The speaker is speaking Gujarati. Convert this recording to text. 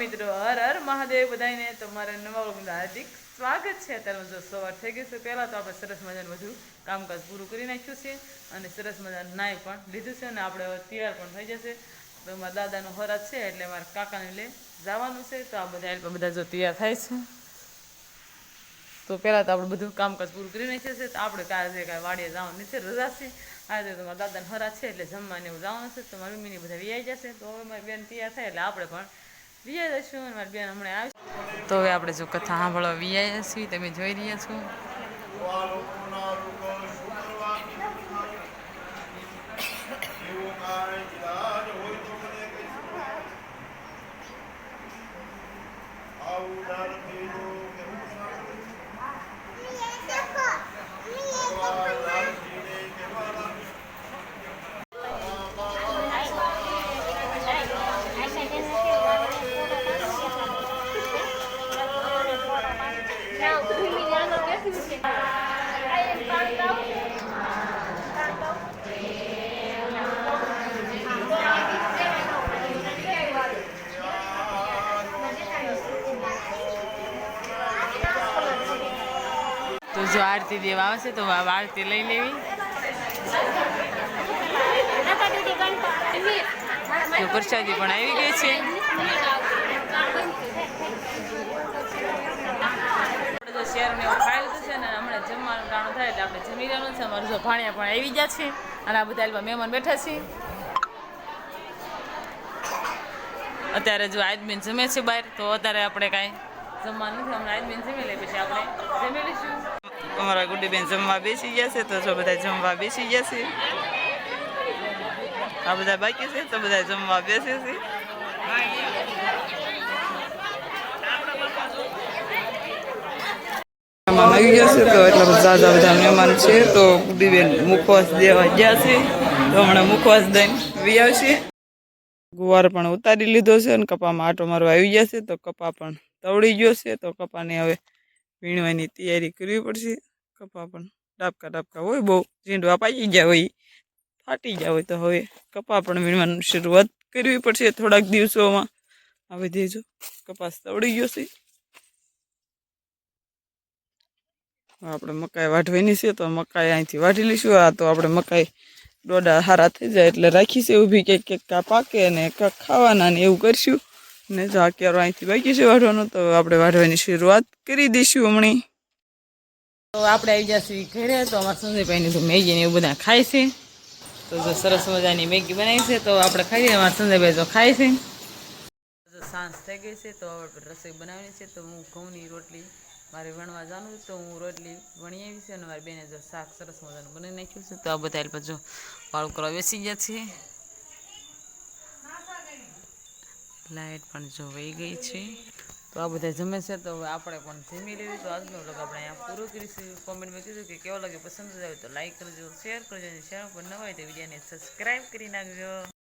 મિત્રો, હર હર મહાદેવ બધાને તમારા નવા વ્લોગનું હાર્દિક સ્વાગત છે. અત્યારે જો સવાર થઈ ગઈ છે, પહેલાં તો આપણે સરસ મજાનું બધું કામકાજ પૂરું કરી નાખ્યું છે અને સરસ મજાનું નાય પણ લીધું છે અને આપણે તૈયાર પણ થઈ જશે. તો મારા દાદાનો હરાજ છે એટલે મારા કાકાને લે જવાનું છે. તો આ બધા એ બધા જો તૈયાર થાય છે. તો પહેલાં તો આપણે બધું કામકાજ પૂરું કરી નાખ્યું છે. તો આપણે કાલે કાંઈ વાડીએ જવાનું નથી, રજા છે. આજે તો મારા દાદાને હરા છે એટલે જમવાને એવું જવાનું છે. તો મારી મમ્મીની બધા વ્યાઈ જશે તો હવે મારી બેન તૈયાર થાય એટલે આપણે પણ બેન હમણાં તો હવે આપણે જો કથા સાંભળવા છીએ તમે જોઈ રહ્યા છો તો જો આરતી દેવા આવશે તો આરતી લઈ લેવી. પ્રસાદી પણ આવી ગઈ છે. શેરને ખાઈ છે ને હમણાં જમવાનું ટાણું થાય એટલે આપણે જમી લેવાનું છે. ભાણિયા પણ આવી ગયા છે અને આ બધા એલવા મહેમાન બેઠા છે. અત્યારે જો આદમીન જમે છે બહાર, તો અત્યારે આપણે કાંઈ જમવાનું નથી. હમણાં આદમીન જમી લે, પછી આપણે જમી લઈશું અમારા ગુડીબેન જમવા બેસી ગયા છે તો જો બધા જમવા બેસી ગયા છે આ બધા બાકી છે તો બધા જમવા બેસે છે મહેમાન આવી ગયા છે તો એટલા બધા ઝાઝા બધા મહેમાન છે તો ગુડીબેન મુખવાસ દેવા ગયા છે તો હમણાં મુખવાસ દઈને વી આવશે ગુવાર પણ ઉતારી લીધો છે અને કપામાં આટો મારવા આવી ગયા છે તો કપા પણ તવડી ગયો છે તો કપાને હવે વીણવાની તૈયારી કરવી પડશે કપા પણ ડાબકા ડાબકા હોય, બહુ ઝીંડવા પાકી ગયા હોય, ફાટી ગયા હોય તો હવે કપા પણ વીણવાની શરૂઆત કરવી પડશે થોડાક દિવસોમાં. હવે દેજો કપાસ તવડી ગયો છે. આપણે મકાઈ વાઢવાની છે તો મકાઈ અહીંથી વાઢી લઈશું. આ તો આપણે મકાઈ ડોડા હારા થઈ જાય એટલે રાખી છે, ઊભી કંઈક કંઈક કા પાકે ને કાંક ખાવાના ને એવું કરીશું. ને જો આ અહીંથી બાકી છે વાઢવાનો તો આપણે વાઢવાની શરૂઆત કરી દઈશું હમણાં. તો આપણે આવી જશે ઘરે. તો અમારા સંજયભાઈની તો મેગી ને એવું બધા ખાય છે. તો જો સરસ મજાની મેગી બનાવી છે, તો આપણે ખાઈએ અમારા સંજયભાઈ તો ખાય છે. સાંજ થઈ ગઈ છે, તો રસોઈ બનાવવાની છે. તો હું ઘઉંની રોટલી મારે વણવા જવાનું તો હું રોટલી વણી આવી છે અને મારી બેને જો શાક સરસ મજાનું બનાવી નાખ્યું છે. તો આ બધા એટલે જો વાળું કરવા બેસી ગયા છે. લાઈટ પણ જો વહી ગઈ છે. તો આ બધા જમે છે, તો હવે આપણે પણ જમી લેવી તો આજનો વ્લોગ આપણે અહીંયા પૂરો કરીશું. કોમેન્ટમાં કીધું કે કેવો લાગે પસંદ આવે તો લાઈક કરજો શેર કરજો, અને ચેનલ પર નવા હોય તો વિડીયોને સબસ્ક્રાઈબ કરી નાખજો.